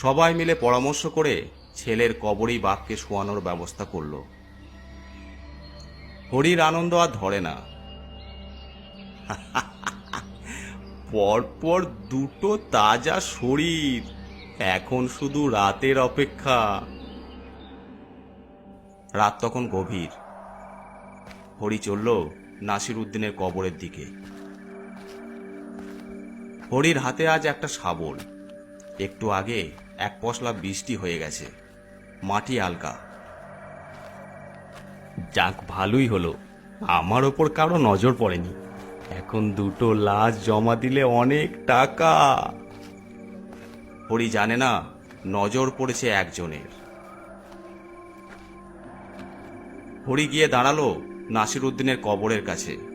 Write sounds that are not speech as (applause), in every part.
সবাই মিলে পরামর্শ করে ছেলের কবরেই বাঘকে শোয়ানোর ব্যবস্থা করল। হরির আনন্দ আর ধরে না। (laughs) পরপর দুটো তাজা শরীর, এখন শুধু রাতের অপেক্ষা। রাত তখন গভীর। হরি চলল নাসির উদ্দিনের কবরের দিকে। হরির হাতে আজ একটা শাবল। একটু আগে এক পশলা বৃষ্টি হয়ে গেছে। মাটি আলগা। যাক, ভালোই হলো। আমার ওপর কারও নজর পড়েনি। এখন দুটো লাশ জমা দিলে অনেক টাকা। হরি জানে না, নজর পড়েছে একজনের। হরি গিয়ে দাঁড়াল নাসির উদ্দিনের কবরের কাছে।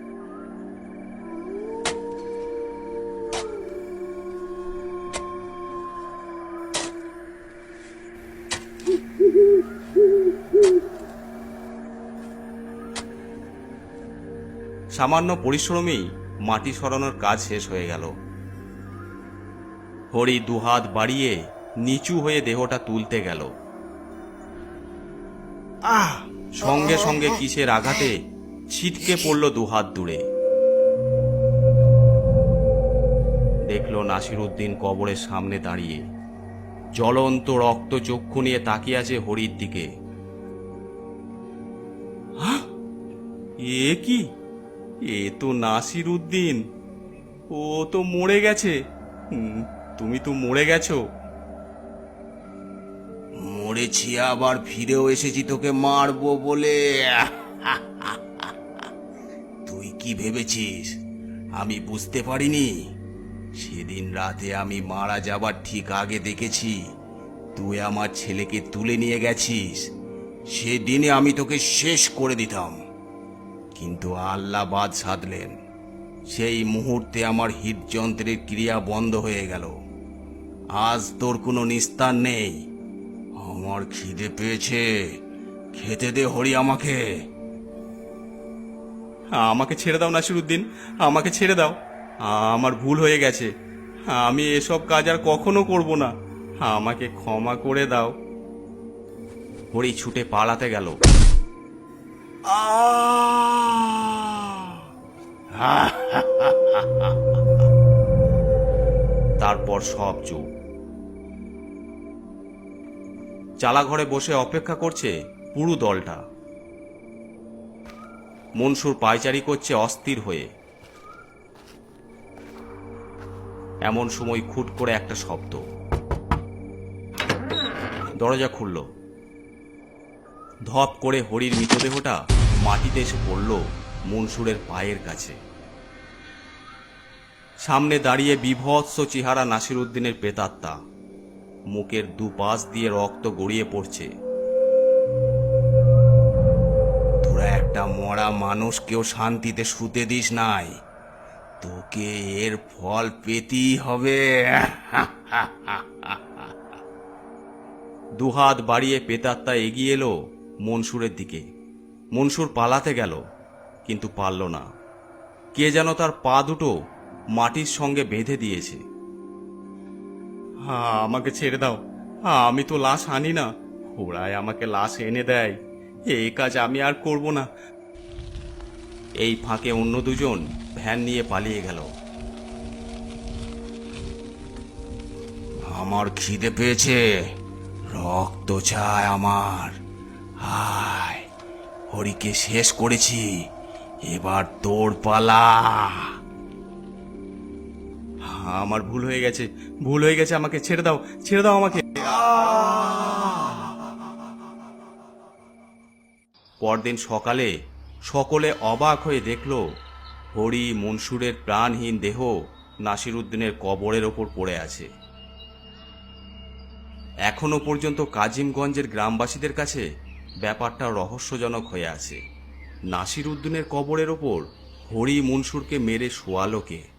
সামান্য পরিশ্রমেই মাটি সরানোর কাজ শেষ হয়ে গেল। হরি দুহাত বাড়িয়ে নিচু হয়ে দেহটা তুলতে গেল। আহ! সঙ্গে সঙ্গে কিসের আঘাতে ছিটকে পড়ল দুহাত দূরে। দেখল নাসির উদ্দিন কবরের সামনে দাঁড়িয়ে। জ্বলন্ত রক্ত চক্ষু নিয়ে তাকিয়ে আছে হরির দিকে? এ কি? এ তো নাসির উদ্দিন। ও তো মরে গেছে। তুমি তো মরে গেছো। মরেছি, আবার ফিরেও এসেছি তোকে মারবো বলে। (laughs) তুই কি ভেবেছিস? আমি বুঝতে পারিনি। সেদিন রাতে আমি মারা যাবার ঠিক আগে দেখেছি। তুই আমার ছেলেকে তুলে নিয়ে গেছিস। সেদিনে আমি তোকে শেষ করে দিতাম। কিন্তু আল্লাহ বাদ সাধলেন। সেই মুহূর্তে আমার হৃদযন্ত্রের ক্রিয়া বন্ধ হয়ে গেল। আজ তোর কোনো নিস্তার নেই। আমার খিদে পেয়েছে। খেতে দে হরি আমাকে। আমাকে ছেড়ে দাও নাসির উদ্দিন আমাকে ছেড়ে দাও। আমার ভুল হয়ে গেছে। আমি এসব কাজ আর কখনো করব না। আমাকে ক্ষমা করে দাও। হরি ছুটে পালাতে গেল। তারপর সব চুপ। চালা ঘরে বসে অপেক্ষা করছে পুরো দলটা। মনসুর পায়চারি করছে অস্থির হয়ে। এমন সময় খুট করে একটা শব্দ। দরজা খুলল। ধপ করে হরির মৃতদেহটা মাটিতে এসে পড়ল মনসুরের পায়ের কাছে। সামনে দাঁড়িয়ে বিভৎস চেহারা নাসির উদ্দিনের প্রেতাত্মা। মুখের দুপাশ দিয়ে রক্ত গড়িয়ে পড়ছে। তোরা একটা মরা মানুষকেও শান্তিতে শুতে দিস নাই। তোকে এর ফল পেতেই হবে। দুহাত বাড়িয়ে পেতাত্তা এগিয়ে এলো মনসুরের দিকে। মনসুর পালাতে গেল, কিন্তু পারল না। কে যেন তার পা দুটো মাটির সঙ্গে বেঁধে দিয়েছে। হ্যাঁ আমাকে ছেড়ে দাও। আমি তো লাশ আনি না। ওরাই আমাকে লাশ এনে দেয়। এই কাজ আমি আর করব না। এই ফাঁকে অন্য দুজন ভ্যান নিয়ে পালিয়ে গেল। আমার খিদে পেয়েছে। রক্ত চায় আমার। হায়, হরিকে শেষ করেছি। এবার তোর পালা। আমার ভুল হয়ে গেছে, ভুল হয়ে গেছে, আমাকে ছেড়ে দাও ছেড়ে দাও আমাকে। পরদিন সকালে সকলে অবাক হয়ে দেখল, হরি মনসুরের প্রাণহীন দেহ নাসিরুদ্দিনের কবরের ওপর পড়ে আছে। এখনও পর্যন্ত কাজিমগঞ্জের গ্রামবাসীদের কাছে ব্যাপারটা রহস্যজনক হয়ে আছে। নাসিরুদ্দিনের কবরের ওপর হরি মনসুরকে মেরে শোয়ালো কে?